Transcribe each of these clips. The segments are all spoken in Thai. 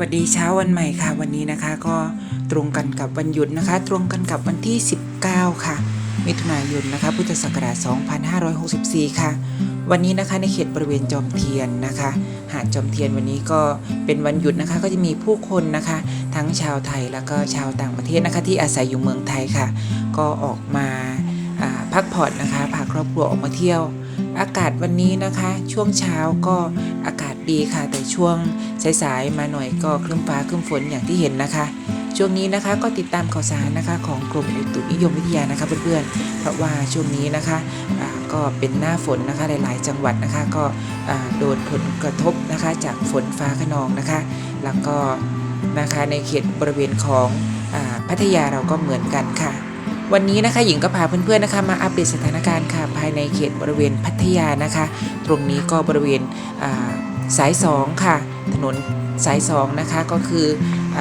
วัสดีเช้าวันใหม่ค่ะ วันนี้นะคะก็ตรงกันกับวันหยุดนะคะ ตรงกันกับวันที่ 19 ค่ะ มิถุนายนนะคะ พุทธศักราช 2564 ค่ะ วันนี้นะคะในเขตบริเวณจอมเทียนนะคะ หาดจอมเทียนวันนี้ก็เป็นวันหยุดนะคะ ก็จะมีผู้คนนะคะ ทั้งชาวไทยแล้วก็ชาวต่างประเทศนะคะ ที่อาศัยอยู่เมืองไทยค่ะ ก็ออกมาอ่าพักผ่อนนะคะพาครอบครัวออกมาเที่ยว อากาศวันนี้นะคะ ช่วงเช้าก็อากาศดีค่ะ แต่ช่วงสายๆมาหน่อยก็ครึ้มฟ้าครึ้มฝนอย่างที่เห็นนะคะ ช่วงนี้นะคะก็ติดตามข่าวสารนะคะของกรมอุตุนิยมวิทยานะคะเพื่อนๆเพราะว่าช่วงนี้นะคะก็เป็นหน้าฝนนะคะหลาย ๆ จังหวัดนะคะก็โดนผลกระทบนะคะจากฝนฟ้าขนองนะคะ แล้วก็นะคะในเขตบริเวณของอาพัทยาเราก็เหมือนกันค่ะ วันนี้นะคะหญิงก็พาเพื่อนๆนะคะมาอัปเดตสถานการณ์ค่ะภายในเขตบริเวณพัทยานะคะ ตรงนี้ก็บริเวณาสายสองค่ะ ถนนสายสองนะคะก็คืออ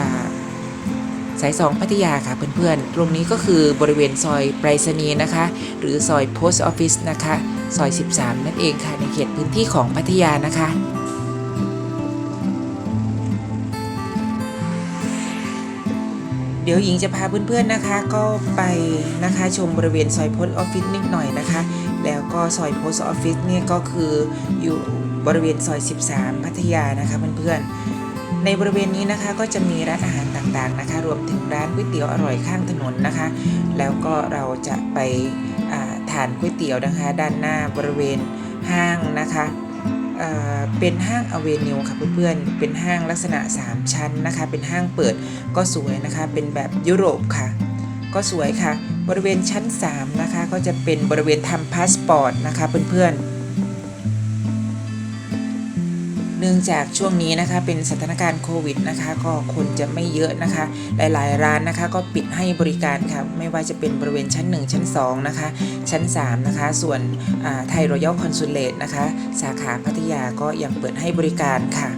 สายสองพัทยาค่ะเพื่อนๆ ตรงนี้ก็คือบริเวณซอยไปรษณีย์นะคะ หรือซอย Post Office นะคะ ซอย 13 นั่นเองค่ะในเขตพื้นที่ของพัทยานะคะ เดี๋ยวหญิงจะพาเพื่อนๆนะคะ ก็ไปนะคะชมบริเวณซอยโพสต์ออฟฟิศนิดหน่อยนะคะ แล้วก็ซอยโพสต์ออฟฟิศเนี่ยก็คืออยู่บริเวณซอย 13 พัทยานะคะเพื่อนๆ ในบริเวณนี้นะคะก็จะมีร้านอาหารต่างๆนะคะ รวมถึงร้านก๋วยเตี๋ยวอร่อยข้างถนนนะคะ แล้วก็เราจะไปอ่าทานก๋วยเตี๋ยวนะคะ ด้านหน้าบริเวณห้างนะคะ เป็นห้างอเวนิวค่ะเพื่อนๆ เป็นห้างลักษณะ 3 ชั้นนะคะ เป็นห้างเปิดก็สวยนะคะ เป็นแบบยุโรปค่ะ ก็สวยค่ะ บริเวณชั้น 3 นะคะ ก็จะเป็นบริเวณทำพาสปอร์ตนะคะเพื่อนๆ เนื่องจากช่วงนี้นะคะเป็นสถานการณ์โควิดนะคะก็คนจะไม่เยอะนะคะ หลายๆ ร้านนะคะก็ปิดให้บริการค่ะไม่ว่าจะเป็นบริเวณชั้น 1 ชั้น2นะคะชั้น3นะคะส่วนไทยรอยัลคอนซูเลตนะคะสาขาพัทยาก็ยังเปิดให้บริการค่ะ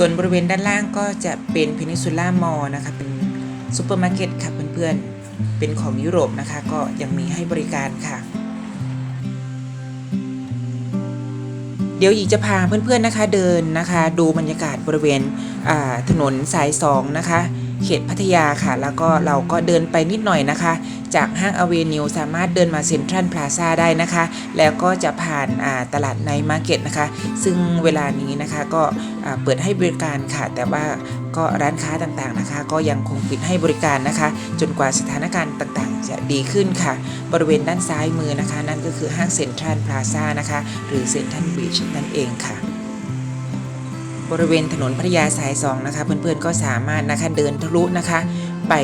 ส่วนบริเวณด้านล่างก็จะเป็นเพนินซูล่ามอลนะคะเป็น ซูเปอร์มาร์เก็ตค่ะเพื่อนๆ เป็นของยุโรปนะคะ ก็ยังมีให้บริการค่ะ เดี๋ยวหญิงจะพาเพื่อนๆนะคะเดินนะคะ ดูบรรยากาศบริเวณถนนสายสองนะคะ เขตพัทยาค่ะ แล้วก็เราก็เดินไปนิดหน่อยนะคะ จากห้างอเวนิวสามารถเดินมาเซ็นทรัลพลาซาได้นะคะ แล้วก็จะผ่านาตลาดในมาร์เก็ตนะคะ ซึ่งเวลานี้นะคะก็เปิดให้บริการค่ะ แต่ว่า ก็ร้านค้าต่างๆนะคะ ก็ยังคงปิดให้บริการนะคะ จนกว่าสถานการณ์ต่างๆ จะดีขึ้นค่ะ บริเวณด้านซ้ายมือนะคะ นั่นก็คือห้างเซ็นทรัลพลาซ่านะคะ หรือเซ็นทรัลบีชนั่นเองค่ะบริเวณถนนพัทยาสายสองนะคะเพื่อนๆก็สามารถนะคะเดินทะลุนะคะ ไป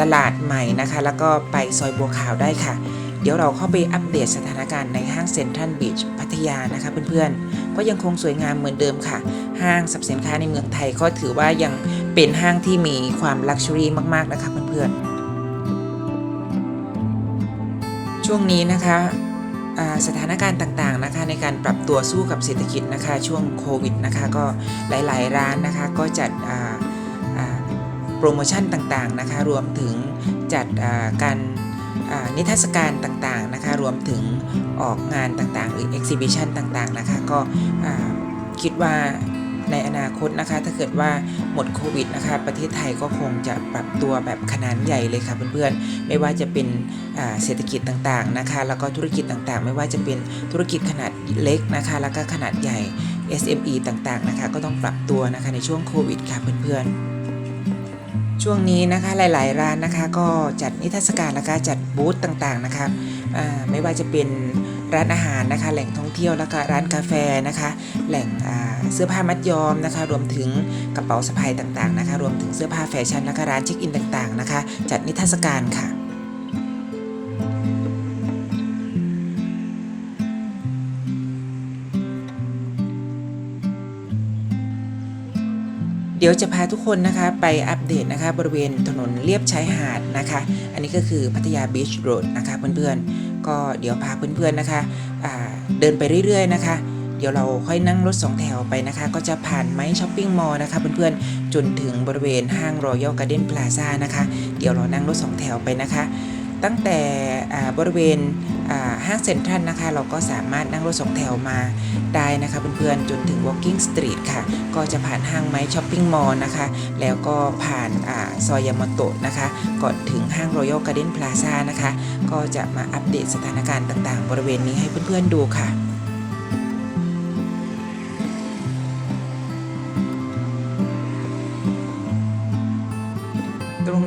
ตลาดใหม่นะคะ แล้วก็ไปซอยบัวขาวได้ค่ะ เดี๋ยวเราเข้าไปอัปเดตสถานการณ์ในห้างเซ็นทรัลบีชพัทยานะคะเพื่อนๆก็ยังคงสวยงามเหมือนเดิมค่ะ ห้างสรรพสินค้าในเมืองไทยก็ถือว่ายังเป็นห้างที่มีความลักชัวรี่มาก ๆ นะคะเพื่อนๆ ช่วงนี้นะคะสถานการณ์ต่างๆนะคะในการปรับตัวสู้กับเศรษฐกิจนะคะช่วงโควิดนะคะก็หลายๆ ร้านนะคะก็จัดโปรโมชั่นต่างๆนะคะรวมถึงจัดการนิทรรศการต่างๆนะคะรวมถึงออกงานต่างๆ หรือ exhibition ต่างๆนะคะก็คิดว่า ในอนาคตนะคะ ถ้าเกิดว่าหมดโควิดนะคะ ประเทศไทยก็คงจะปรับตัวแบบขนาดใหญ่เลยค่ะเพื่อนๆ ไม่ว่าจะเป็นเศรษฐกิจต่างๆนะคะ แล้วก็ธุรกิจต่างๆ ไม่ว่าจะเป็นธุรกิจขนาดเล็กนะคะ แล้วก็ขนาดใหญ่ SME ต่างๆนะคะ ก็ต้องปรับตัวนะคะในช่วงโควิดค่ะเพื่อนๆช่วงนี้นะคะหลาย ๆ ร้านนะคะก็จัดนิทรรศการแล้วก็จัดบูธต่างๆนะคะไม่ว่าจะเป็นร้านอาหารนะคะ แหล่งท่องเที่ยวแล้วก็ร้านกาแฟนะคะ แหล่งา เสื้อผ้ามัดย้อมนะคะ รวมถึงกระเป๋าสะพายต่างๆนะคะ รวมถึงเสื้อผ้าแฟชั่นแล้วก็ร้านเช็คอินต่างๆนะคะ จัดนิทรรศการค่ะเดี๋ยวจะพาทุกคนนะคะไปอัปเดตนะคะบริเวณถนนเลียบชายหาดนะคะ อันนี้ก็คือพัทยาบีชโรดนะคะเพื่อนๆ ก็เดี๋ยวพาเพื่อนๆนะคะเดินไปเรื่อยๆนะคะ เดี๋ยวเราค่อยนั่งรถสองแถวไปนะคะ ก็จะผ่านไม้ช้อปปิ้งมอลล์นะคะเพื่อนๆจนถึงบริเวณห้างรอยัลการ์เด้นพลาซ่านะคะ เดี๋ยวเรานั่งรถสองแถวไปนะคะ ตั้งแต่บริเวณห้างเซ็นทรัลนะคะ เราก็สามารถนั่งรถสองแถวมาได้นะคะเพื่อนๆจนถึง Walking Street ค่ะ ก็จะผ่านห้างไม้ช้อปปิ้งมอลล์นะคะ แล้วก็ผ่านซอยยามาโตะนะคะ ก่อนถึงห้าง Royal Garden Plaza นะคะ ก็จะมาอัปเดตสถานการณ์ต่างๆ บริเวณนี้ให้เพื่อนๆดูค่ะ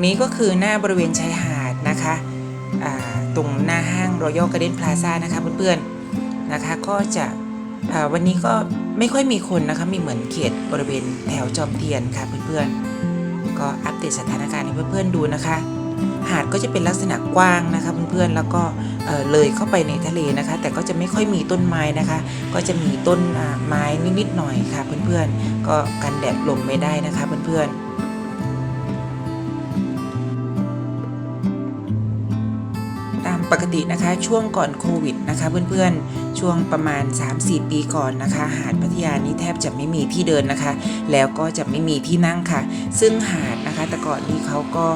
นี้ก็คือหน้าบริเวณชายหาดนะคะตรงหน้าห้าง Royal Garden Plaza นะคะเพื่อนๆนะคะก็จะวันนี้ก็ไม่ค่อยมีคนนะคะมีเหมือนเขตบริเวณแถวจอมเทียนค่ะเพื่อนๆ ก็อัปเดตสถานการณ์ให้เพื่อนๆดูนะคะ หาดก็จะเป็นลักษณะกว้างนะคะเพื่อนๆแล้วก็เเลยเข้าไปในทะเลนะคะ แต่ก็จะไม่ค่อยมีต้นไม้นะคะ ก็จะมีต้นไม้นิดๆหน่อยค่ะเพื่อนๆก็กันแดดลมไม่ได้นะคะเพื่อนๆ ปกตินะคะช่วงก่อนโควิดนะคะเพื่อนๆช่วงประมาณ 3-4 ปีก่อนนะคะหาดพัทยานี้แทบจะไม่มีที่เดินนะคะ แล้วก็จะไม่มีที่นั่งค่ะ ซึ่งหาดนะคะแต่ก่อนนี้เขาก็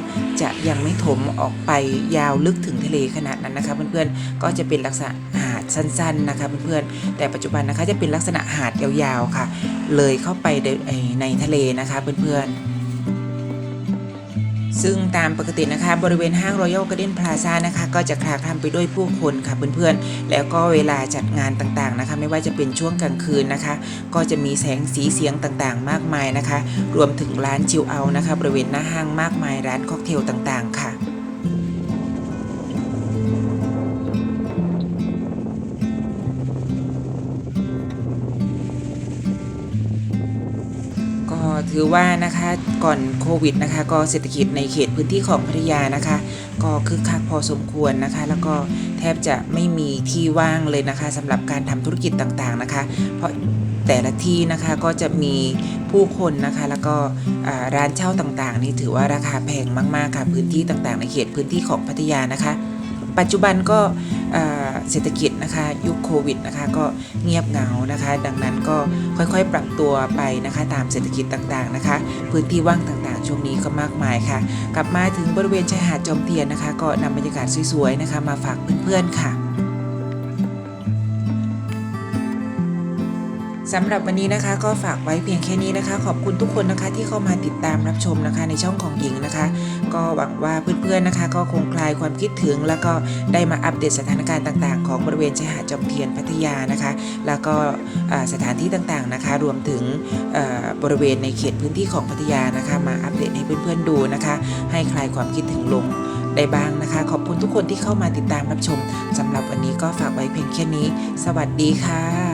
จะยังไม่ถมออกไปยาวลึกถึงทะเลขนาดนั้นนะคะเพื่อนๆก็จะเป็นลักษณะหาดสั้นๆนะคะเพื่อนๆแต่ปัจจุบันนะคะจะเป็นลักษณะหาดยาวๆค่ะ เลยเข้าไปในในทะเลนะคะเพื่อนๆ ซึ่งตามปกตินะคะ บริเวณห้างรอยัลการ์เด้นพลาซ่านะคะ ก็จะคลาคล่ำไปด้วยผู้คนค่ะเพื่อนๆ แล้วก็เวลาจัดงานต่างๆนะคะ ไม่ว่าจะเป็นช่วงกลางคืนนะคะ ก็จะมีแสงสีเสียงต่างๆ มากมายนะคะ รวมถึงร้านชิลเอานะคะ บริเวณหน้าห้างมากมายร้านค็อกเทลต่างๆ ค่ะ ก็ถือว่านะคะก่อนโควิดนะคะก็เศรษฐกิจในเขตพื้นที่ของพัทยานะคะ ก็คึกคักพอสมควรนะคะ แล้วก็แทบจะไม่มีที่ว่างเลยนะคะสำหรับการทำธุรกิจต่างๆนะคะ เพราะแต่ละที่นะคะก็จะมีผู้คนนะคะ แล้วก็ร้านเช่าต่างๆ นี่ถือว่าราคาแพงมากๆค่ะพื้นที่ต่างๆ ในเขตพื้นที่ของพัทยานะคะ ปัจจุบันก็ เศรษฐกิจนะคะยุคโควิดนะคะก็เงียบเหงานะคะ ดังนั้นก็ค่อยๆ ปรับตัวไปนะคะ ตามเศรษฐกิจต่างๆนะคะ พื้นที่ว่างต่างๆ ช่วงนี้ก็มากมายค่ะ กลับมาถึงบริเวณชายหาดจอมเทียนนะคะ ก็นำบรรยากาศสวยๆนะคะ มาฝากเพื่อนๆค่ะ สำหรับวันนี้นะคะก็ฝากไว้เพียงแค่นี้นะคะ ขอบคุณทุกคนนะคะที่เข้ามาติดตามรับชมนะคะในช่องของหญิงนะคะ ก็หวังว่าเพื่อนๆนะคะ ก็คงคลายความคิดถึง แล้วก็ได้มาอัปเดตสถานการณ์ต่างๆ ของบริเวณชายหาดจอมเทียนพัทยานะคะ แล้วก็สถานที่ต่างๆนะคะ รวมถึงบริเวณในเขตพื้นที่ของพัทยานะคะ มาอัปเดตให้เพื่อนๆดูนะคะ ให้คลายความคิดถึงลงได้บ้างนะคะ ขอบคุณทุกคนที่เข้ามาติดตามรับชมสำหรับวันนี้ก็ฝากไว้เพียงแค่นี้ สวัสดีค่ะ